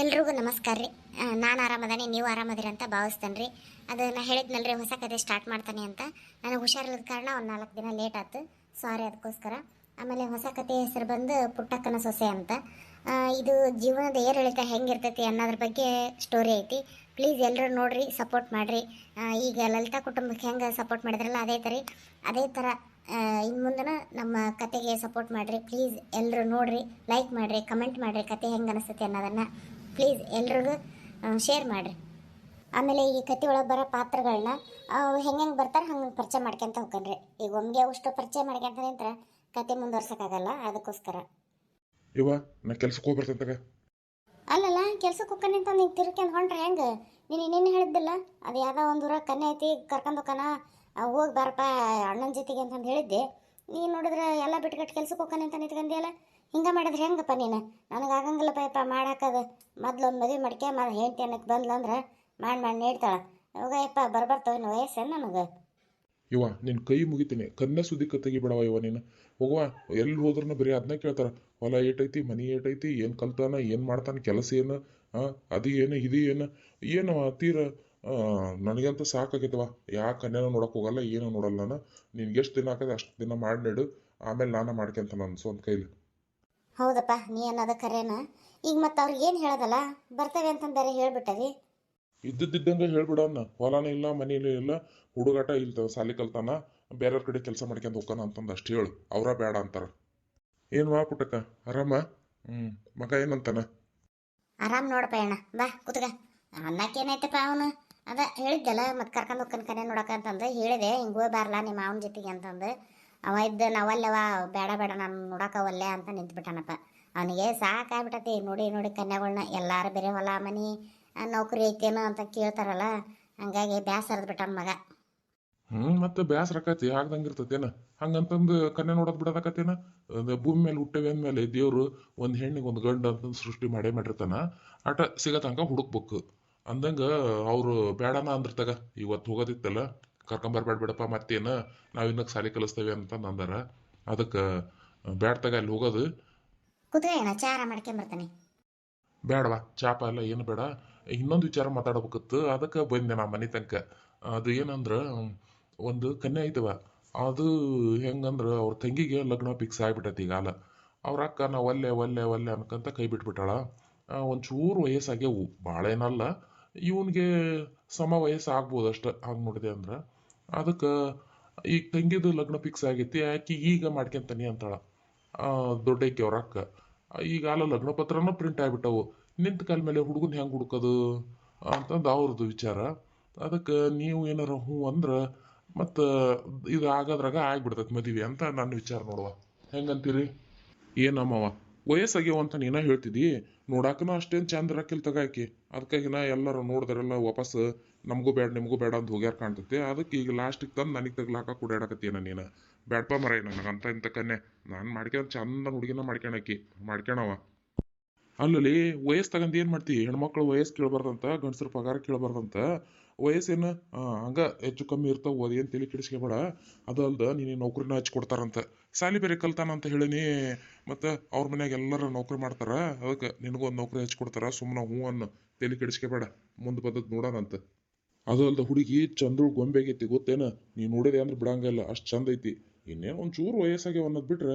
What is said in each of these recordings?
ಎಲ್ರಿಗೂ ನಮಸ್ಕಾರ ರೀ. ನಾನು ಆರಾಮದಾನೆ, ನೀವು ಆರಾಮದಿರ ಅಂತ ಭಾವಿಸ್ತೇನೆ ರೀ ಅದನ್ನು ಹೇಳಿದ್ನಲ್ಲ ರೀ ಹೊಸ ಕತೆ ಸ್ಟಾರ್ಟ್ ಮಾಡ್ತಾನೆ ಅಂತ. ನನಗೆ ಹುಷಾರಿಲ್ಲದ ಕಾರಣ ಒಂದು ನಾಲ್ಕು ದಿನ ಲೇಟ್ ಆಯ್ತು ಸಾರಿ ಅದಕ್ಕೋಸ್ಕರ. ಆಮೇಲೆ ಹೊಸ ಕತೆ ಹೆಸರು ಬಂದು ಪುಟ್ಟಕ್ಕನ ಸೊಸೆ ಅಂತ. ಇದು ಜೀವನದ ಏರಿಳಿತ ಹೆಂಗಿರ್ತೈತಿ ಅನ್ನೋದ್ರ ಬಗ್ಗೆ ಸ್ಟೋರಿ ಐತಿ. ಪ್ಲೀಸ್ ಎಲ್ಲರೂ ನೋಡಿರಿ ಸಪೋರ್ಟ್ ಮಾಡಿರಿ. ಈಗ ಲಲಿತಾ ಕುಟುಂಬಕ್ಕೆ ಹೆಂಗೆ ಸಪೋರ್ಟ್ ಮಾಡಿದ್ರಲ್ಲ, ಅದೇ ಥರ ಅದೇ ಥರ ಇನ್ನು ಮುಂದನ ನಮ್ಮ ಕತೆಗೆ ಸಪೋರ್ಟ್ ಮಾಡಿರಿ. ಪ್ಲೀಸ್ ಎಲ್ಲರೂ ನೋಡಿರಿ ಲೈಕ್ ಮಾಡಿರಿ ಕಮೆಂಟ್ ಮಾಡಿರಿ ಕತೆ ಹೆಂಗೆ ಅನಿಸ್ತೈತಿ ಅನ್ನೋದನ್ನು. ಪ್ಲೀಸ್ ಎಲ್ರಿಗೂ ಶೇರ್ ಮಾಡಿರಿ. ಆಮೇಲೆ ಈ ಕತೆ ಒಳಗೆ ಬರೋ ಪಾತ್ರಗಳನ್ನ ಹೆಂಗೆ ಹೆಂಗೆ ಬರ್ತಾರೆ ಹಂಗೆ ಪರಿಚಯ ಮಾಡ್ಕೊಂತ ಹೋಗ್ಕನ್ರಿ ಈಗ ಒಮ್ಗೆ ಅವಷ್ಟು ಪರಿಚಯ ಮಾಡ್ಕೊಂತ ನಿಂತ್ರೆ ಕತೆ ಮುಂದುವರ್ಸೋಕ್ಕಾಗಲ್ಲ ಅದಕ್ಕೋಸ್ಕರ. ಇವ ನಾ ಕೆಲ್ಸಕ್ಕೆ ಹೋಗಿ ಬರ್ತಂತಾಗ ಅಲ್ಲಲ್ಲ ಕೆಲ್ಸಕ್ಕೆ ಹೋಗ್ಕನಿ ಅಂತ ನೀನು ತಿರ್ಕೊಂಡು ಹೊಂಟ್ರೆ ಹೆಂಗೆ? ನೀನು ಇನ್ನೇನು ಹೇಳಿದ್ದಿಲ್ಲ? ಅದು ಯಾವುದೋ ಒಂದು ಊರಾಗ ಕನ್ನೆ ಐತಿ ಕರ್ಕೊಂಡು ಹೋಗಣ ಹೋಗಿ ಬಾರಪ್ಪ ಅಣ್ಣನ ಜೊತೆಗೆ ಅಂತಂದು ಹೇಳಿದ್ದೆ. ನೀನು ನೋಡಿದ್ರೆ ಎಲ್ಲ ಬಿಟ್ಕಟ್ಟು ಕೆಲ್ಸಕ್ಕೆ ಹೋಗ್ಕನಿ ಅಂತ ನಿಂತ್ಕೊಂದಿಯಲ್ಲ ಹಿಂಗೆ ಮಾಡಿದ್ರೆ ಹೆಂಗಪ್ಪ ನೀನು? ನನಗೆ ಆಗಂಗಿಲ್ಲ ಪೈಪ ಮಾಡಾಕದು. ಮೊದ್ಲು ಒಂದು ಮದುವೆ ಮಡಿಕೆ ಮ ಹೆಂಡತಿ ಅನ್ನಕ್ಕೆ ಬಂದ್ಲಂದ್ರೆ ಮಾಡಿ ಮಾಡಿ ನೀಡ್ತಾಳೆ. ಇವಾಗ ಯಪ್ಪ ಬರ್ಬರ್ತವೆ ಇನ್ನು ನನಗೆ? ಇವ ನಿನ್ನ ಕೈ ಮುಗಿತೀನಿ. ಕನ್ನ ಸುದಿಕ್ಕ ತೆಗಿಬಿಡವ ಇವ ನೀನು. ಹೋಗುವ. ಎಲ್ಲಿ ಹೋದ್ರೂ ಬರೀ ಅದನ್ನ ಕೇಳ್ತಾರ. ಹೊಲ ಏಟೈತಿ, ಮನಿ ಏಟೈತಿ, ಏನು ಕಲ್ತಾನ, ಏನು ಮಾಡ್ತಾನೆ, ಕೆಲಸ ಏನು ಅದು ಏನು, ಇದು ಏನು? ಏನು ತೀರ? ನನಗಂತೂ ಸಾಕಾಗೈತವ ಯಾಕೆ ಕನ್ಯಾನ ನೋಡೋಕೆ ಹೋಗಲ್ಲ ಏನೂ ನೋಡಲ್ಲ ನಾನು. ನಿನ್ಗೆ ಎಷ್ಟು ದಿನ ಹಾಕದೆ ಅಷ್ಟು ದಿನ ಮಾಡಿ ನೀಡು ಆಮೇಲೆ ನಾನು ಮಾಡ್ಕೊಂತ ನನ್ನ ಸ್ವಂತ ಕೈಲಿ. ಹೌದಪ್ಪ ನೀ ಅನ್ನೋದು ಕರೇನ ಈಗ ಮತ್ತೆ ಅವ್ರಿಗೆ ಏನು ಹೇಳೋದಲ್ಲ? ಬರ್ತವೆ ಅಂತಂದು ಬೇರೆ ಹೇಳ್ಬಿಟ್ಟರಿ. ಇದ್ದಿದ್ದಂಗೆ ಹೇಳ್ಬಿಡೋಣ ಹೊಲನೂ ಇಲ್ಲ ಮನೇಲಿ ಇಲ್ಲ ಹುಡುಗಾಟ ಇಲ್ಲ ಸಾಲಿ ಕಲ್ತಾನ. ಬೇರೆಯವ್ರ ಕಡೆ ಕೆಲಸ ಮಾಡ್ಕೊಂಡು ಹೋಗೋಣ ಅಂತಂದು ಅಷ್ಟು ಹೇಳು. ಅವರ ಬೇಡ ಅಂತಾರೆ. ಏನು ಮಾ ಪುಟ್ಟಕ್ಕ? ಆರಾಮ? ಹ್ಞೂ ಮಗ ಏನಂತಾನ? ಆರಾಮ್ ನೋಡಪ್ಪ ಅಣ್ಣ. ಬಾ ಕುತ್ಗ ಅನ್ನಕ್ಕೇನೈತಪ್ಪ ಅವನು? ಅದ ಹೇಳಿದ್ದಲ್ಲ ಮತ್ತೆ ಕರ್ಕೊಂಡು ಹೋಗ್ಕನ್ ಕನೆ ನೋಡಕ ಅಂತಂದು ಹೇಳಿದೆ, ಹಿಂಗೆ ಬಾರ್ಲಾ ನಿಮ್ಮ ಅವನ ಜೊತೆಗೆ ಅಂತಂದು. ಅವ ಇದ್ದ ನಾವಲ್ಲವ ಬೇಡ ಬೇಡ ನಾನು ನೋಡಕವಲ್ಲೆ ಅಂತ ನಿಂತ್ಬಿಟ್ಟಾನಪ್ಪ. ಅವನಿಗೆ ಸಾಕಾಗ್ಬಿಟ್ಟತಿ ನೋಡಿ ನೋಡಿ ಕನ್ಯಾಗಳನ್ನ ಎಲ್ಲಾರು ಬೇರೆ ಹೊಲ ಮನೆ ನೌಕರಿ ಐತೇನೋ ಅಂತ ಕೇಳ್ತಾರಲ್ಲ, ಹಂಗಾಗಿ ಬ್ಯಾಸರದ್ ಬಿಟ್ಟ ಮಗ. ಹ್ಞೂ ಮತ್ತೆ ಬ್ಯಾಸರ ಆಕತಿ ಆಗ್ದಂಗೆ ಇರ್ತತೇನ? ಹಂಗಂತಂದು ಕನ್ಯ ನೋಡೋದು ಬಿಡದ ಅದು ಭೂಮಿ ಮೇಲೆ ಹುಟ್ಟವೆ ಅಂದಮೇಲೆ ದೇವ್ರು ಒಂದು ಹೆಣ್ಣಿಗೆ ಒಂದು ಗಂಡು ಅಂತಂದು ಸೃಷ್ಟಿ ಮಾಡೇ ಮಾಡಿರ್ತಾನ. ಆಟ ಸಿಗತಂಕ ಹುಡುಕ್ಬೇಕು. ಅಂದಂಗೆ ಅವರು ಬೇಡನ ಅಂದ್ರತಾಗ ಇವತ್ತು ಹೋಗೋದಿತ್ತಲ್ಲ ಕರ್ಕೊಂಬರ್ಬೇಡ ಬಿಡಪ್ಪ ಮತ್ತೇನು ನಾವು ಇನ್ನಕ್ಕೆ ಸಾಲಿ ಕಲಿಸ್ತೇವೆ ಅಂತ ಅಂದಾರ. ಅದಕ್ಕೆ ಬ್ಯಾಡ್ತಾಗ ಅಲ್ಲಿ ಹೋಗೋದು. ಚಾರ ಮಾಡ್ಕೊಂಬರ್ತಾನೆ ಬೇಡವಾ ಚಾಪ ಎಲ್ಲ ಏನು ಬೇಡ. ಇನ್ನೊಂದು ವಿಚಾರ ಮಾತಾಡ್ಬೇಕಿತ್ತು. ಅದಕ್ಕೆ ಬಂದೆ ನಾ ಮನೆ ತನಕ. ಅದು ಏನಂದ್ರೆ ಒಂದು ಕನ್ಯೆ ಐತವ. ಅದು ಹೆಂಗಂದ್ರೆ ಅವ್ರ ತಂಗಿಗೆ ಲಗ್ನ ಫಿಕ್ಸ್ ಈಗ ಅಲ್ಲ ಅವ್ರ ಅಕ್ಕ ನಾ ಒಲ್ಲೆ ಒಲ್ಲೆ ಒಲ್ಲೆ ಅನ್ಕಂತ ಕೈ ಬಿಟ್ಬಿಟ್ಟಾಳ. ಒಂಚೂರು ವಯಸ್ಸಾಗ್ಯವು. ಭಾಳ ಏನಲ್ಲ ಇವನಿಗೆ ಸಮ ವಯಸ್ಸು ಆಗ್ಬೋದು ಅಷ್ಟ, ಹಂಗೆ ನೋಡಿದೆ ಅಂದ್ರೆ. ಅದಕ್ಕೆ ಈಗ ತಂಗಿದು ಲಗ್ನ ಫಿಕ್ಸ್ ಆಗೈತಿ, ಆಕಿ ಈಗ ಮಾಡ್ಕೊಂತಾನೆ ಅಂತಾಳ. ದೊಡ್ಡ ದೊಡ್ಡಕ್ಕೆ ಅವ್ರ ಅಕ್ಕ. ಈಗ ಅಲ್ಲ ಲಗ್ನ ಪತ್ರನೂ ಪ್ರಿಂಟ್ ಆಗ್ಬಿಟ್ಟವು. ನಿಂತ ಕಾಲ ಮೇಲೆ ಹುಡುಗನ ಹೆಂಗೆ ಹುಡುಕೋದು ಅಂತಂದು ಅವ್ರದ್ದು ವಿಚಾರ. ಅದಕ್ಕೆ ನೀವು ಏನಾರ ಹ್ಞೂ ಅಂದ್ರೆ ಮತ್ತು ಇದು ಆಗೋದ್ರಾಗ ಆಗ್ಬಿಡ್ತೈತೆ ಮದುವೆ ಅಂತ ನನ್ನ ವಿಚಾರ ನೋಡುವ. ಹೆಂಗಂತೀರಿ? ಏನಮ್ಮವ ವಯಸ್ಸಾಗ್ಯವ ಅಂತ ನೀನ ಹೇಳ್ತಿದ್ದಿ? ನೋಡಾಕನ ಅಷ್ಟೇನು ಚಂದ ಇರಕ್ಕಿಲ್ಲ ತಗಾಕಿ. ಅದಕ್ಕಾಗಿ ನಾ ಎಲ್ಲರೂ ನೋಡಿದ್ರೆಲ್ಲ ವಾಪಸ್ ನಮಗೂ ಬೇಡ, ನಿಮಗೂ ಬೇಡ ಅಂತ ಹೋಗ್ಯಾರ ಕಾಣ್ತೈತಿ. ಅದಕ್ಕೆ ಈಗ ಲಾಸ್ಟಿಗೆ ತಂದು ನನಗೆ ತಗ್ಲಾಕ ಕುಡಿಯಾಡಕತ್ತೀನ ನೀನು. ಬೇಡಪ್ಪ ಮರ ನನಗಂತ ಇಂತ ಕನ್ನೆ ನಾನು ಮಾಡ್ಕೊಂಡು ಚಂದ ಹುಡುಗಿನ ಮಾಡ್ಕೊಳಕಿ ಮಾಡ್ಕೊಳವ ಅಲ್ಲಲ್ಲಿ ವಯಸ್ಸು ತಗೊಂಡು ಏನು ಮಾಡ್ತಿ? ಹೆಣ್ಮಕ್ಳು ವಯಸ್ಸು ಕೇಳಬಾರ್ದಂತ, ಗಂಡಸ್ರ ಪಗಾರ ಕೇಳಬಾರ್ದಂತ ವಯಸ್ಸೇನು ಹಂಗ ಹೆಚ್ಚು ಕಮ್ಮಿ ಇರ್ತಾವ ಅದೇನು ತಲೆ ಕೆಡಿಸ್ಕೊಬೇಡ. ಅದು ಅಲ್ದೆ ನೀನು ನೌಕರಿನ ಹಚ್ಚಿ ಕೊಡ್ತಾರಂತ. ಸಾಲಿ ಬೇರೆ ಕಲ್ತಾನ ಅಂತ ಹೇಳಿನಿ, ಮತ್ತು ಅವ್ರ ಮನ್ಯಾಗ ಎಲ್ಲರೂ ನೌಕರಿ ಮಾಡ್ತಾರೆ, ಅದಕ್ಕೆ ನಿನಗೊಂದು ನೌಕರಿ ಹಚ್ಚಿ ಕೊಡ್ತಾರ ಸುಮ್ಮನೆ ಹ್ಞೂ ಅನ್ನು ತಲೆ ಕೆಡಿಸ್ಕೊಬೇಡ, ಮುಂದೆ ಬದ್ದದ್ ನೋಡೋಣಂತ ಅದು ಅಲ್ದ ಹುಡುಗಿ ಚಂದ್ರು ಗೊಂಬೆ ಆಗೈತಿ ಗೊತ್ತೇನ? ನೀ ನೋಡಿದೆ ಅಂದ್ರೆ ಬಿಡಂಗಿಲ್ಲ ಅಷ್ಟು ಚಂದ ಐತಿ. ಇನ್ನೇನು ಒಂಚೂರು ವಯಸ್ಸಾಗ್ಯಾವ ಅನ್ನೋದು ಬಿಟ್ರೆ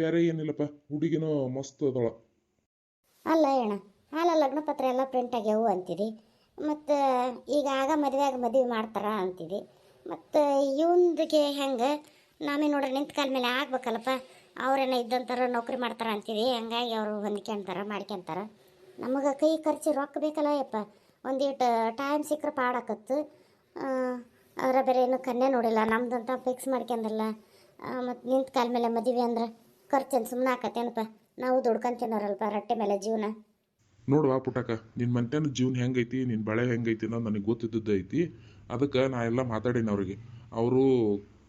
ಬೇರೆ ಏನಿಲ್ಲಪ್ಪ, ಹುಡುಗಿನೂ ಮಸ್ತ್ ಅದಾಳ. ಅಲ್ಲ ಅಣ್ಣ ಹಾಲ ಲಗ್ನ ಪತ್ರ ಎಲ್ಲ ಪ್ರಿಂಟ್ ಆಗ್ಯಾವು ಅಂತೀರಿ ಮತ್ತು ಈಗ ಆಗ ಮದುವೆಯಾಗ ಮದುವೆ ಮಾಡ್ತಾರ ಅಂತೀರಿ ಮತ್ತು ಇವಂದಿಗೆ ಹೆಂಗೆ, ನಾವೇ ನೋಡ್ರಿ ನಿಂತ ಕಾಲ ಮೇಲೆ ಆಗ್ಬೇಕಲ್ಲಪ್ಪ. ಅವ್ರೇನ ಇದ್ದಂತಾರ ನೌಕರಿ ಮಾಡ್ತಾರ ಅಂತೀರಿ ಹಂಗಾಗಿ ಅವರು ಹೊಂದ್ಕೊಂತಾರ ಮಾಡ್ಕೊಂತಾರ ನಮಗೆ ಕೈ ಖರ್ಚು ರೊಕ್ಕ ಬೇಕಲ್ಲ ಯಪ್ಪ. ಒಂದೀಟು ಟೈಮ್ ಸಿಕ್ಕರೆ ಪಾಡಾಕತ್ತು. ಅವರ ಬೇರೆ ಏನು ಕನ್ಯೆ ನೋಡಿಲ್ಲ. ನಮ್ದಂತ ಫಿಕ್ಸ್ ಮಾಡ್ಕೊಂಡಲ್ಲ ಮತ್ತು ನಿಂತ ಕಾಲ ಮೇಲೆ ಮದುವೆ ಅಂದ್ರೆ ಖರ್ಚೇನು ಸುಮ್ಮನೆ ಆಕತ್ತೇನಪ್ಪ. ನಾವು ದುಡ್ಕೊಂಡ್ ತಿನ್ನೋರಲ್ಪ ರಟ್ಟೆ ಮೇಲೆ ಜೀವನ? ನೋಡುವ ಪುಟಕ ನಿನ್ನ ಮನ್ಯಾನ ಜೀವನ ಹೆಂಗೈತಿ ನಿನ್ನ ಬಳೆ ಹೆಂಗೈತಿ ಅನ್ನೋದು ನನಗೆ ಗೊತ್ತಿದ್ದದ್ದು ಐತಿ. ಅದಕ್ಕೆ ನಾ ಎಲ್ಲ ಮಾತಾಡೀನಿ ಅವ್ರಿಗೆ. ಅವರು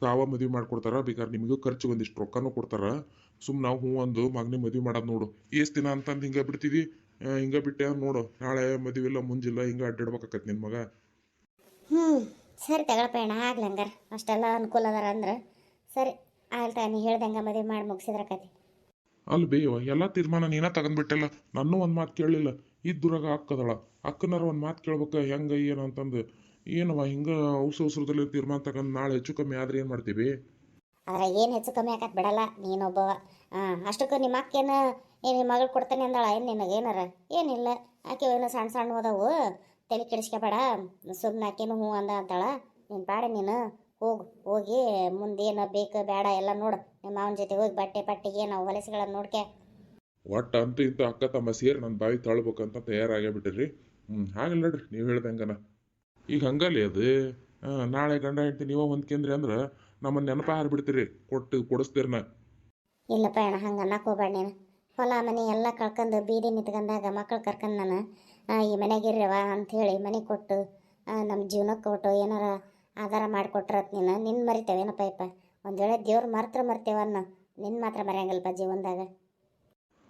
ತಾವ ಮದುವೆ ಮಾಡ್ಕೊಡ್ತಾರ ಬೇಕಾದ್ರೆ ನಿಮಗೂ ಖರ್ಚು ಒಂದಿಷ್ಟು ರೊಕ್ಕನೂ ಕೊಡ್ತಾರ. ಸುಮ್ ನಾವು ಹ್ಞೂ ಒಂದು ಮಗನಿ ಮದುವೆ ಮಾಡೋದು ನೋಡು. ಎಷ್ಟು ದಿನ ಅಂತಂದು ಹಿಂಗೆ ಬಿಡ್ತೀವಿ? ಹಿಂಗೆ ಬಿಟ್ಟೆ ನೋಡು. ನಾಳೆ ಮದುವೆ ಇಲ್ಲ ಮುಂಜಿಲ್ಲ ಹಿಂಗೆ ಅಡ್ಡಾಡ್ಬೇಕಾಗತ್ತೆ ನಿನ್ ಮಗ. ಹ್ಞೂ ಸರಿ ತಗೊಳಪ್ಪ ಅಣ್ಣ ಆಗ್ಲಿ ಹಂಗಾರೆ. ಅಷ್ಟೆಲ್ಲ ಅನುಕೂಲ ಅದಾರ ಅಂದ್ರೆ. ಸರಿ ಆಯ್ತಾ ನೀ ಹೇಳ್ದಂಗೆ ಮದುವೆ ಮಾಡಿ ಮುಗಿಸಿದ್ರಕತಿ ಅಲ್ಲಿ ಬೇಯವ ಎಲ್ಲ ತೀರ್ಮಾನ ನೀನ ತಗೊಂಡ್ಬಿಟ್ಟಲ್ಲ ನನ್ನೂ ಒಂದು ಮಾತು ಕೇಳಲಿಲ್ಲ. ಇದ್ದುರಾಗ ಅಕ್ಕದಳ. ಅಕ್ಕನಾರ ಒಂದು ಮಾತು ಕೇಳ್ಬೇಕು, ಹೆಂಗೆ, ಏನು ಅಂತಂದು. ಏನವ ಹಿಂಗೆ ಔಸ ಅವಸರದಲ್ಲಿ ತೀರ್ಮಾನ ತಗೊಂಡು ನಾಳೆ ಹೆಚ್ಚು ಕಮ್ಮಿ ಆದ್ರೆ ಏನು ಮಾಡ್ತೀವಿ? ಆದ್ರೆ ಏನು ಹೆಚ್ಚು ಕಮ್ಮಿ ಆಕತ್ ಬಿಡಲ್ಲ ನೀನೊಬ್ಬ ಅಷ್ಟಕ್ಕೂ ಅಷ್ಟಕ್ಕೆ ನಿಮ್ಮ ಅಕ್ಕೇನು ಏನು ನಿಮ್ಮ ಮಗಳು ಕೊಡ್ತಾನೆ ಅಂದಾಳ, ಏನು ನಿನಗೆ, ಏನಾರ? ಏನಿಲ್ಲ. ಆಕೆ ಏನೋ ಸಣ್ಣ ಸಣ್ಣ ಅದಾವು ತಲೆ ಕೆಡಿಸ್ಕೊಬೇಡ. ಸುಮ್ಮನೆ ಆಕೆನು ಹ್ಞೂ ಅಂದ ಅಂತಾಳ. ನೀನು ಬೇಡ ನೀನು. ಹೋಗು ಹೋಗಿ ಮುಂದೆ ಏನು ಬೇಕು ಬೇಡ ಎಲ್ಲ ನೋಡು. ನಿಮ್ಮ ಮಾವನ ಜೊತೆ ಹೋಗಿ ಬಟ್ಟೆ ಪಟ್ಟಿಗೆ ನಾವು ಹೊಲಸುಗಳನ್ನು ನೋಡ್ಕೆ. ಒಟ್ಟು ಅಂತ ಇಂತ ಅಕ್ಕ ತಮ್ಮ ಸೇರಿ ನನ್ನ ಬಾವಿ ತಳ್ಬೇಕಂತ ತಯಾರಾಗೇ ಬಿಟ್ಟಿರಿ ಹ್ಞೂ ಹಾಗಲ್ಲ ನೋಡ್ರಿ ನೀವು ಹೇಳ್ದಂಗನ ಈಗ ಹಂಗಲ್ಲಿ ಅದು ನಾಳೆ ಗಂಡ ಹೆಂಡತಿ ನೀವ ಹೊಂದ್ಕೇಂದ್ರಿ ಅಂದ್ರೆ ನಮ್ಮ ನೆನಪ ಹಾರಿಬಿಡ್ತೀರಿ ಕೊಟ್ಟು ಕೊಡಿಸ್ತೀರ್ನ. ಇಲ್ಲಪ್ಪ ಅಣ್ಣ ಹಂಗೆ ಅನ್ನಕ್ಕೆ ಹೋಗ್ಬೇಡ ನೀನು. ಹೊಲ ಮನೆ ಎಲ್ಲ ಕಳ್ಕೊಂಡು ಬೀದಿ ನಿಂತ್ಕೊಂಡಾಗ ಮಕ್ಕಳು ಕರ್ಕೊಂಡು ನಾನು ಈ ಈ ಅಂತ ಅಂಥೇಳಿ ಮನೆ ಕೊಟ್ಟು ನಮ್ಮ ಜೀವನಕ್ಕೆ ಕೊಟ್ಟು ಏನಾರ ಆಧಾರ ಮಾಡಿಕೊಟ್ರತ್ ನೀನು. ನಿನ್ನ ಮರಿತೇವೇನಪ್ಪ ಯಪ್ಪ ಒಂದು ವೇಳೆ ದೇವ್ರು ಮರ್ತ್ರ ಮರ್ತೇವನ್ನ ನಿನ್ನ ಮಾತ್ರ ಮರೆಯಂಗಲ್ಪ ಜೀವನದಾಗ.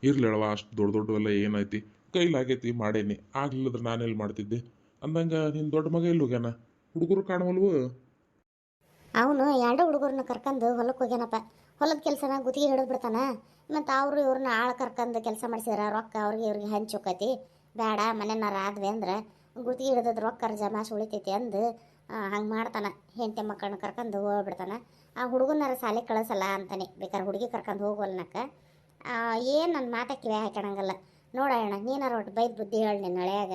ಇರ್ಲಿಳವ ಅಷ್ಟು ದೊಡ್ಡ ದೊಡ್ಡವೆಲ್ಲ ಏನೈತಿ ಕೈಲಾಗೈತಿ ಮಾಡೇನಿ. ಆಗ್ಲಿಲ್ಲದ್ರೆ ನಾನೆಲ್ಲಿ ಮಾಡ್ತಿದ್ದೆ? ಅಂದಂಗ ನಿನ್ನ ದೊಡ್ಡ ಮಗ ಎಲ್ಲಿ ಹೋಗ್ಯಾನ? ಹುಡುಗರು ಕಾಣುವಲ್ವು? ಅವನು ಎರಡು ಹುಡುಗರನ್ನ ಕರ್ಕೊಂಡು ಹೊಲಕ್ಕೆ ಹೋಗ್ಯಾನಪ್ಪ. ಹೊಲದ ಕೆಲಸನ ಗುತ್ತಿಗೆ ಹಿಡಿದು ಬಿಡ್ತಾನ. ಮತ್ತು ಅವರು ಇವ್ರನ್ನ ಆಳು ಕರ್ಕೊಂಡು ಕೆಲಸ ಮಾಡಿಸಿದ್ರ ರೊಕ್ಕ ಅವ್ರಿಗೆ ಇವ್ರಿಗೆ ಹಂಚಿ ಹೋಕತಿ. ಬೇಡ ಮನೆನಾರ ಆದ್ವಿ ಅಂದ್ರೆ ಗುತ್ತಿಗೆ ಹಿಡಿದದ ರೊಕ್ಕ ಜಮಾಸ್ ಉಳಿತೈತಿ ಅಂದು ಹಂಗೆ ಮಾಡ್ತಾನೆ. ಹೆಂಡತಿ ಮಕ್ಕಳನ್ನ ಕರ್ಕೊಂಡು ಹೋಗ್ಬಿಡ್ತಾನೆ. ಆ ಹುಡುಗನಾರ ಸಾಲಿ ಕಳಿಸಲ್ಲ ಅಂತಾನೆ. ಬೇಕಾದ್ರೆ ಹುಡುಗಿ ಕರ್ಕೊಂಡು ಹೋಗೋಲ್ನಕ್ಕ ಏನು ನನ್ನ ಮಾತ ಕಿವಿ ಹಾಕೊಳಂಗಲ್ಲ ನೋಡೋಣ ನೀನಾರ ಒಟ್ಟು ಬೈದ್ ಬುದ್ಧಿ ಹೇಳಿ ನಿನ್ನ ಹಳೆಯಾಗ.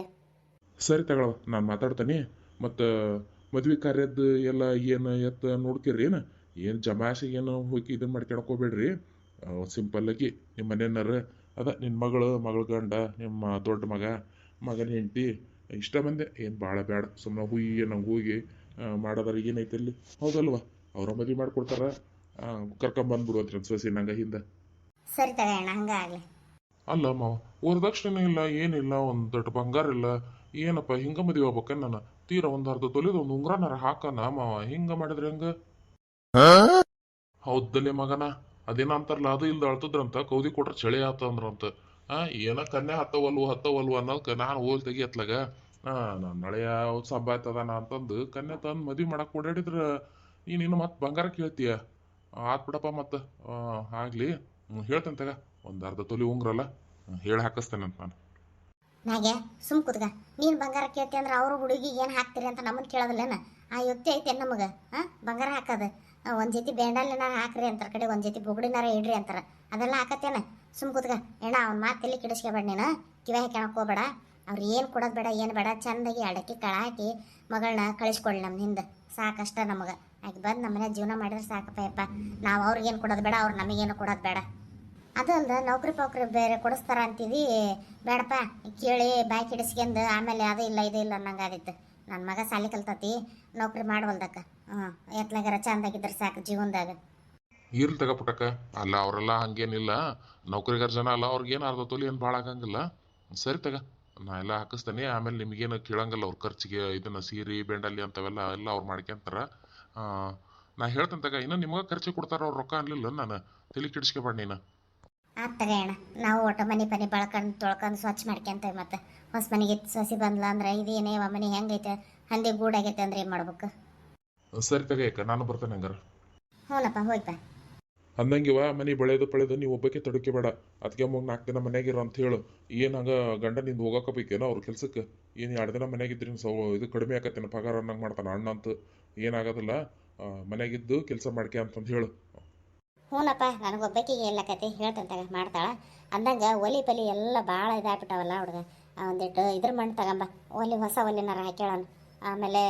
ಸರಿ ತಗೊಳವ, ನಾನು ಮಾತಾಡ್ತೀನಿ. ಮತ್ತು, ಮದ್ವೆ ಕಾರ್ಯದ್ದು ಎಲ್ಲ ಏನು ಎತ್ತ ನೋಡ್ಕಿರಿ ಏನು? ಏನು ಜಮಾಸಿಗೆ ಏನು ಹೋಗಿ ಇದನ್ನು ಮಾಡ್ಕೊಳ್ಕೋಬೇಡ್ರಿ ಸಿಂಪಲ್ಲಾಗಿ ನಿಮ್ಮ ಮನೆಯನ್ನಾರ ಅದ ನಿನ್ನ ಮಗಳು, ಮಗಳ ಗಂಡ, ನಿಮ್ಮ ದೊಡ್ಡ ಮಗ, ಮಗನ ಹೆಂಡತಿ ಇಷ್ಟ ಬಂದೆ ಏನು ಭಾಳ ಬೇಡ ಸುಮ್ಮನೆ ಹುಯ್ಯ ನಂಗೆ ಹೋಗಿ ಮಾಡೋದಾರ ಏನೈತೆ ಅಲ್ಲಿ ಹೌದಲ್ವ? ಅವ್ರ ಮದುವೆ ಮಾಡ್ಕೊಡ್ತಾರ ಅಂತ ಸಸಿ ನಂಗೆ ಹಿಂದೆ. ಸರಿ ತಗೋಣ ಹಂಗಾಗಲಿ ಅಲ್ಲ ಮಾವ ವರದಕ್ಷಿಣೆ ಇಲ್ಲ ಏನಿಲ್ಲ ಒಂದು ದೊಡ್ಡ ಬಂಗಾರ ಇಲ್ಲ ಏನಪ್ಪ ಹಿಂಗ ಮದುವೆ ಹೋಗ್ಬೇಕ ನಾನು? ತೀರ ಒಂದು ಅರ್ಧ ತೊಲಿದ ಒಂದು ಉಂಗ್ರನಾರ ಹಾಕನ ಮಾವ ಹಿಂಗ ಮಾಡಿದ್ರೆ ಹೆಂಗ? ಹೌದಲ್ಲೇ ಮಗನ ಅದೇನ ಅಂತಾರಲ್ಲ ಅದು ಇಲ್ದ ಅಳ್ತದ್ರಂತ ಕೌದಿ ಕೊಟ್ರ ಚಳಿ ಆತಂದ್ರಂತ. ಆ ಏನ ಕನ್ಯಾ ಹತ್ತವಲ್ವು ಹತ್ತವಲ್ವು ಅನ್ನೋದಕ್ಕೆ ನಾನು ಹೋಲ್ ತೆಗಿ ಅತ್ಲಾಗ ಆ ನನ್ನ ನಳೆಯ ಸಬ್ಬ ಆಯ್ತದಾನ ಅಂತಂದು ಕನ್ಯಾ ತಂದು ಮದ್ವೆ ಮಾಡಕ್ ಓಡಾಡಿದ್ರ. ನೀನು ಇನ್ನು ಮತ್ತೆ ಬಂಗಾರ ಕೇಳ್ತೀಯ? ಆತ್ ಬಿಡಪ್ಪ ಮತ್ತೆ. ಆಗ್ಲಿ. ಹೇಳ್ತೇನೆ ತಗ. ಒಂದು ಅರ್ಧ ತೊಲಿ ಉಂಗ್ರಲ್ಲ. ಹೇಳಿ ಹಾಕಿಸ್ತೇನೆ ಅಂತ ನಾನು. ನಾಗೆ ಸುಮ್ ಕುತ್ಗ. ನೀನು ಬಂಗಾರ ಕೇಳ್ತಿ ಅಂದ್ರೆ ಅವರು ಹುಡುಗಿ ಏನು ಹಾಕ್ತೀರಿ ಅಂತ ನಮ್ಮನ್ನು ಕೇಳೋದಿಲ್ಲೇನ? ಆ ಯುಕ್ತಿ ಐತೆ ನಮಗೆ. ಹಾಂ ಬಂಗಾರ ಹಾಕೋದು. ಒಂದು ಜೊತೆ ನಾನು ಹಾಕ್ರಿ ಅಂತಾರೆ ಕಡೆ, ಒಂದು ಜೊತೆ ಬುಗುಡಿನಾರ ಇಡ್ರಿ ಅಂತಾರೆ. ಅದೆಲ್ಲ ಹಾಕತ್ತೇನ? ಸುಮ್ ಕೂತ್ಕ. ಎಣ್ಣ ಅವ್ನ ಮಾತು ಎಲ್ಲಿ ಕೆಡಿಸ್ಕೊಬೇಡ ನೀನು. ಕಿವಿ ಹಾಕ್ಯಣಕ್ ಹೋಗ್ಬೇಡ. ಅವ್ರು ಏನು ಕೊಡೋದು ಬೇಡ, ಏನು ಬೇಡ, ಚಂದಾಗಿ ಅಡಕ್ಕೆ ಕಳ ಹಾಕಿ ಮಗಳನ್ನ ಕಳಿಸ್ಕೊಳ್ಳಿ ನಮ್ಮ ಹಿಂದೆ. ಸಾಕಷ್ಟ ನಮಗೆ. ಆಕೆ ಬಂದು ನಮ್ಮ ಮನೆ ಜೀವನ ಮಾಡಿದ್ರೆ ಸಾಕಪ್ಪ ಯಪ್ಪ. ನಾವು ಅವ್ರಿಗೇನು ಕೊಡೋದು ಬೇಡ, ಅವ್ರು ನಮಗೇನು ಕೊಡೋದು ಬೇಡ. ಅದು ಅಲ್ದ, ನೌಕರಿ ಪೌಕರಿ ಬೇರೆ ಕೊಡಿಸ್ತಾರ ಅಂತೀವಿ ಬೇಡಪ್ಪ, ಕೇಳಿ, ಬಾಯಿ ಕಿಡಿಸ್ಕೊಂಡು ಆಮೇಲೆ ಅದು ಇಲ್ಲ, ಇದು ಇಲ್ಲ ಅನ್ನಂಗೆ ಆದಿತ್ತು ನನ್ನ ಮಗ ಸಾಲಿ ಕಲ್ತತಿ, ನೌಕರಿ ಮಾಡವಲ್ದಕ್ಕ. ಹ್ಞೂ ಎತ್ಲಾಗಾರ ಚಂದಾಗಿದ್ರೆ ಸಾಕು ಜೀವನದಾಗ. ಇರ್ಲಿ ತಗ ಅಲ್ಲ ಅವರೆಲ್ಲ ಹಂಗೇನಿಲ್ಲ. ನೌಕರಿಗಾರ ಜನ ಅಲ್ಲ ಅವ್ರಿಗೇನು ಅರ್ಧ ತೊಲಿ ಏನು ಭಾಳ ಆಗಂಗಿಲ್ಲ. ಸರಿ ತಗ ನಾ ಎಲ್ಲ ಹಾಕಿಸ್ತೇನೆ. ಆಮೇಲೆ ನಿಮಗೇನು ಕೇಳಂಗಿಲ್ಲ ಅವ್ರ ಖರ್ಚಿಗೆ ಇದನ್ನ ಸೀರೆ ಬೆಂಡಲ್ಲಿ ಅಂತವೆಲ್ಲ ಎಲ್ಲ ಅವ್ರು ಮಾಡ್ಕೊಂತಾರ. ನಾ ಹೇಳ್ತೇನೆ ತಗ ಇನ್ನು ನಿಮಗೆ ಖರ್ಚಿಗೆ ಕೊಡ್ತಾರ ಅವ್ರು ರೊಕ್ಕ ಅನ್ಲಿಲ್ಲ ನಾನು. ತಲೆ ಕೆಡಿಸ್ಕೊಬೇಡ ನೀನು. ಆಗ್ತದೆ ಅಣ್ಣ ನಾವು ಒಟ್ಟು ಮನೆ ಪನಿ ಬಳ್ಕೊಂಡು ತೊಳ್ಕೊಂಡು ಸ್ವಚ್ಛ ಮಾಡ್ಕೊಂತೇವೆ ಮತ್ತೆ. ಹೊಸ ಮನೆಗೆ ಸಸಿ ಬಂದ್ಲ ಅಂದ್ರೆ ಇದೇನೇ ಮನೆ ಹೆಂಗೈತೆ ಹಂದಿ ಗೂಡಾಗೈತೆ ಅಂದ್ರೆ ಏನು ಮಾಡ್ಬೇಕು? ಸರಿ ತಗ ನಾನು ಬರ್ತೇನೆ ಹಂಗಾರ. ಹ್ಞೂನಪ್ಪ ಹೋಯ್ಪ ಅಂದಂಗಿವ ಮನೆ ಬೆಳೆದು ಪಳೆದು ನೀವು ಒಬ್ಬಕ್ಕೆ ತಡಕೆ ಬೇಡ. ಅದಕ್ಕೆ ಮೂರು ನಾಲ್ಕು ದಿನ ಮನ್ಯಾಗಿರ ಅಂತ ಹೇಳು. ಏನು ಹಂಗ ಗಂಡ ನಿಂದು ಹೋಗಕ್ಕೆ ಬೇಕೇನೋ ಅವ್ರ ಕೆಲ್ಸಕ್ಕೆ? ಏನು ಎರಡು ದಿನ ಮನ್ಯಾಗಿದ್ರಿ ಸೊ ಇದು ಕಡಿಮೆ ಆಕತ್ತೇನು, ಪಗಾರ ಅನ್ನಂಗೆ ಮಾಡ್ತಾನೆ ಅಣ್ಣ ಅಂತ. ಏನಾಗೋದಿಲ್ಲ ಮನೆಯಾಗಿದ್ದು ಕೆಲಸ ಮಾಡ್ಕೆ ಅಂತಂದು ಹೇಳು. ಹ್ಞೂನಪ್ಪ ನನಗೆ ಎಲ್ಲ ಕತೆ ಹೇಳ್ತಂತ ಮಾಡ್ತಾಳ. ಅಂದಂಗೆ ಒಲಿ ಪಲಿ ಎಲ್ಲ ಭಾಳ ಇದಾಗ್ಬಿಟ್ಟಾವಲ್ಲ ಹುಡುಗ. ಒಂದಿಟ್ಟು ಇದ್ರ ಮಣ್ಣು ತಗೊಂಬ. ಒಲಿ, ಹೊಸ ಒಲಿನಾರ ಹಾಕ್ಯಾಳನ್ ಆಮೇಲೆ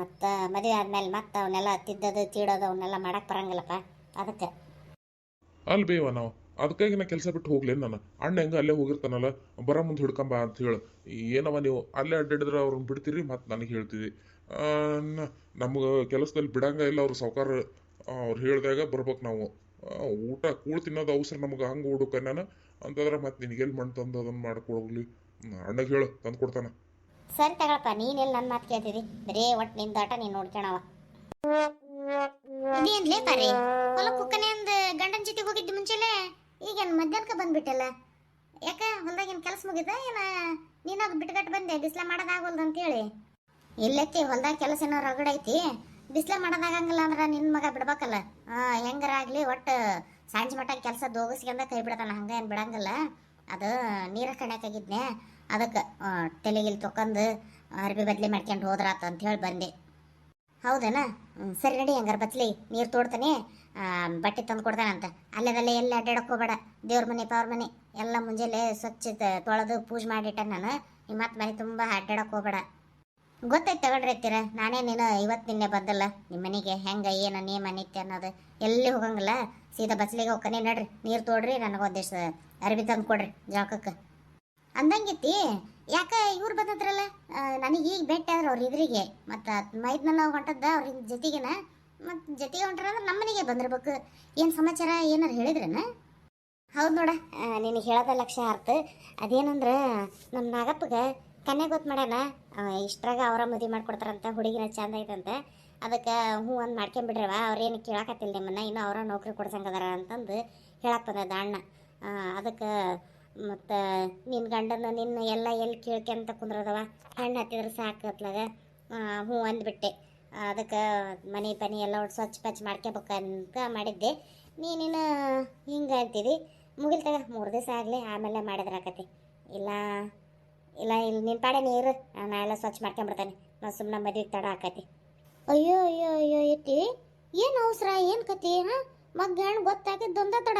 ಮತ್ತು ಮದುವೆ ಆದಮೇಲೆ ಮತ್ತೆ ಅವನ್ನೆಲ್ಲ ತಿದ್ದೋದು, ತೀಡೋದು ಅವನ್ನೆಲ್ಲ ಮಾಡಕ್ಕೆ ಬರಂಗಿಲ್ಲಪ್ಪ. ಅದಕ್ಕೆ. ಅಲ್ಲಿ ಬೇವ ನಾವು. ಅದಕ್ಕಾಗಿ ನಾ ಕೆಲಸ ಬಿಟ್ಟು ಹೋಗ್ಲಿ ನಾನು. ಅಣ್ಣ ಹೆಂಗ ಅಲ್ಲೇ ಹೋಗಿರ್ತಾನಲ್ಲ, ಬರ ಮುಂದೆ ಹಿಡ್ಕೊಂಬ ಅಂತ ಹೇಳು. ಏನವ ನೀವು ಅಲ್ಲೇ ಅಡ್ಡಾಡಿದ್ರೆ ಅವ್ರನ್ನ ಬಿಡ್ತೀರಿ ಮತ್ತು ನನಗೆ ಹೇಳ್ತೀವಿ ನಮ್ಗೆ ಕೆಲಸದಲ್ಲಿ ಬಿಡಂಗ ಇಲ್ಲ ಅವ್ರ ಸಾವ್ಕಾರ ಅವ್ರು ಹೇಳಿದಾಗ ಬರ್ಬೇಕು ನಾವು. ಊಟ ಕೂಳ್ ತಿನ್ನೋದು ಅವಸರ ನಮ್ಗೆ ಹಂಗೆ ಹುಡುಕ ನಾನು. ಅಂತಂದ್ರೆ ಮತ್ತೆ ನಿನಗೆಲ್ಲಿ ಮಣ್ಣು ತಂದು ಅದನ್ನು ಮಾಡ್ಕೊಡ್ಲಿ. ಅಣ್ಣಗೆ ಹೇಳು, ತಂದು ಕೊಡ್ತಾನ. ಸರಿ ತಗೊಳಪ್ಪ ನೀನೆಲ್ಲ ನನ್ನ ಮಾತು ಕೇಳ್ತಿದಿ? ಬರೇ ಒಟ್ಟು ನಿಂದಾಟ ನೀನು ನೋಡ್ಕೊಳವ ಇದೇನ್ಲೇ ಪರಿ? ಹೊಲ ಕುಕ್ಕನೆ ಅಂದ ಗಂಡನ ಜೊತೆ ಹೋಗಿದ್ದು ಮುಂಚೆಲೆ? ಈಗೇನು ಮಧ್ಯಾಹ್ನಕ್ಕೆ ಬಂದ್ಬಿಟ್ಟಲ್ಲ? ಯಾಕ ಹೊಲ್ದಾಗೇನು ಕೆಲಸ ಮುಗಿದ ಏನ? ನೀನಾಗ ಬಿಟ್ಕಟ್ಟು ಬಂದೆ, ಬಿಸ್ಲ ಮಾಡೋದಾಗಲ್ದು ಅಂತೇಳಿ. ಇಲ್ಲತ್ತಿ, ಹೊಲ್ದಾಗ ಕೆಲಸ ಏನೋ ರಗಡೈತಿ ಬಿಸ್ಲ ಮಾಡೋದಾಗಂಗಿಲ್ಲ ಅಂದ್ರೆ ನಿನ್ನ ಮಗ ಬಿಡ್ಬೇಕಲ್ಲ. ಹಾಂ ಹೆಂಗಾರ ಆಗಲಿ ಒಟ್ಟು ಸಂಜೆ ಮಟ್ಟ ಕೆಲಸ ದೋಗಿಸ್ಕೊಂಡ ಕೈ ಬಿಡ್ತಾನ, ಹಂಗೆ ಏನು ಬಿಡಂಗಿಲ್ಲ. ಅದು ನೀರ ಕಣಕ್ಕಾಗಿದ್ನೆ ಅದಕ್ಕೆ ತಲೆಗಿಲ್ ತೊಕೊಂದು ಅರ್ಬಿ ಬದ್ಲಿ ಮಾಡ್ಕೊಂಡು ಹೋದ್ರಾತ ಅಂತ ಹೇಳಿ ಬಂದೆ. ಹೌದೇನಾ? ಸರಿ ನಡಿ, ಹಂಗಾರೆ ಬತ್ಲಿ, ನೀರು ತೋಡ್ತಾನೆ. ಬಟ್ಟೆ ತಂದು ಕೊಡ್ತಾನಂತ. ಅಲ್ಲೇದಲ್ಲೇ ಎಲ್ಲಿ ಅಡ್ಡಾಡಕ್ಕೆ ಹೋಗ್ಬೇಡ. ದೇವ್ರ ಮನೆ, ಪವ್ರ ಮನೆ, ಎಲ್ಲ ಮುಂಜಾನೆ ಸ್ವಚ್ಛ ತೊಳೆದು ಪೂಜೆ ಮಾಡಿಟ್ಟ ನಾನು. ಮತ್ತೆ ಮನೆ ತುಂಬ ಅಡ್ಡಾಡಕ್ಕೆ ಹೋಗ್ಬೇಡ. ಗೊತ್ತೈತೆ ತಗೊಳ್ರಿ ಇರ್ತೀರ ನಾನೇ ನೀನು ಇವತ್ತು ನಿನ್ನೆ ಬಂದಲ್ಲ. ನಿಮ್ಮ ಮನೆಗೆ ಹೆಂಗೆ, ಏನು ನಿಯಮ ನಿತ್ಯ ಅನ್ನೋದು ಎಲ್ಲಿ ಹೋಗಂಗಿಲ್ಲ. ಸೀದಾ ಬಸ್ಲಿಗೆ ಹೋಗ್ಕನೆ, ನಡ್ರಿ, ನೀರು ತೋಡ್ರಿ, ನನಗೊಂದಿಷ್ಟು ಅರ್ಬಿ ತಂದು ಕೊಡ್ರಿ ಜಾಕಕ್ಕೆ ಅಂದಂಗಿತ್ತಿ ಯಾಕೆ ಇವ್ರು ಬಂದದ್ರಲ್ಲ? ನನಗೆ ಈಗ ಭೇಟಿ ಆದ್ರೆ ಅವ್ರ ಇದ್ರಿಗೆ ಮತ್ತು ಮೈದ್ನ ಹೊಂಟದ್ದ ಅವ್ರ ಜೊತೆಗೆನ. ಮತ್ತು ಜೊತೆಗೆ ನಮ್ಮ ಮನೆಗೆ ಬಂದಿರ್ಬೇಕು. ಏನು ಸಮಾಚಾರ, ಏನಾರು ಹೇಳಿದ್ರನ? ಹೌದು ನೋಡ ನಿನಗೆ ಹೇಳೋದ ಲಕ್ಷ್ಯ ಅರ್ಥ. ಅದೇನಂದ್ರೆ ನನ್ನ ನಾಗಪ್ಪಗೆ ಕನ್ಯೆ ಗೊತ್ತು ಮಾಡ್ಯಾನ? ಇಷ್ಟ್ರಾಗ ಅವರ ಮದುವೆ ಮಾಡ್ಕೊಡ್ತಾರಂತ, ಹುಡುಗಿನ ಚಂದ ಐತಂತ. ಅದಕ್ಕೆ ಹ್ಞೂ ಒಂದು ಮಾಡ್ಕೊಂಬಿಡ್ರವ ಅವ್ರೇನು ಕೇಳಾಕತ್ತಿಲ್ಲ ನಿಮ್ಮನ್ನ ಇನ್ನೂ ಅವರ ನೌಕರಿ ಕೊಡ್ಸಂಗದಾರ ಅಂತಂದು ಹೇಳಕ್ಕೆ ಬಂದದ ಅಣ್ಣ. ಅದಕ್ಕೆ ಮತ್ತು ನಿನ್ನ ಗಂಡನ ನಿನ್ನ ಎಲ್ಲ ಎಲ್ಲಿ ಕೇಳ್ಕೊಂತ ಕುಂದ್ರದವ? ಹಣ್ಣು ಹತ್ತಿದ್ರೆ ಸಾಕು ಅತ್ಲಾಗ. ಹ್ಞೂ ಅಂದ್ಬಿಟ್ಟೆ. ಅದಕ್ಕೆ ಮನೆ ಪನಿ ಎಲ್ಲ ಒಟ್ಟು ಸ್ವಚ್ಛ ಪಚ್ಚ ಮಾಡ್ಕೋಬೇಕಂತ ಮಾಡಿದ್ದೆ. ನೀನೇನು ಹಿಂಗೆ ಅಂತೀವಿ ಮುಗಿಲ್ ತಗ, ಮೂರು ದಿವಸ ಆಗಲಿ, ಆಮೇಲೆ ಮಾಡಿದ್ರೆ ಆಕತಿ. ಇಲ್ಲ ಇಲ್ಲ ಇಲ್ಲ ನಿನ್ನ ಪಾಡೆ ನೀರು ಎಲ್ಲ ಸ್ವಚ್ಛ ಮಾಡ್ಕೊಂಬಿಡ್ತಾನೆ. ನಾನು ಸುಮ್ಮನೆ ಮದುವೆಗೆ ತಡ ಆಕತಿ. ಅಯ್ಯೋ ಅಯ್ಯೋ ಅಯ್ಯೋ, ಎತ್ತಿ. ಏನು ಅವಸರ, ಏನು ಕತಿ, ಹಾಂ? ಮಗ್ಗ ಹೆಣ್ಣು ಗೊತ್ತಾಗಿದ್ದೊಂದ ತಡ.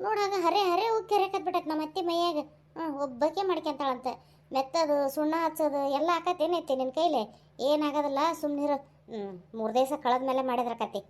ನೋಡಾಗ ಹರೆ ಹರೆ ಹೋಗಿ ಕೆರೆಕತ್ಬಿಟ್ಟೈತೆ ನಮ್ಮ ಅತ್ತೆ ಮೈಯಾಗ. ಒಬ್ಬಕೆ ಒಬ್ಬಕ್ಕೆ ಮಾಡ್ಕೊಂತಾಳಂತೆ ಮೆತ್ತದು, ಸುಣ್ಣ ಹಚ್ಚೋದು, ಎಲ್ಲ ಆಕತ್ತೇನೈತಿ ನಿನ್ನ ಕೈಲಿ? ಏನಾಗೋದಿಲ್ಲ ಸುಮ್ಮನಿರು ಹ್ಞೂ ಮೂರು ದಿವಸ ಕಳೆದ ಮೇಲೆ ಮಾಡಿದ್ರ ಕತಿ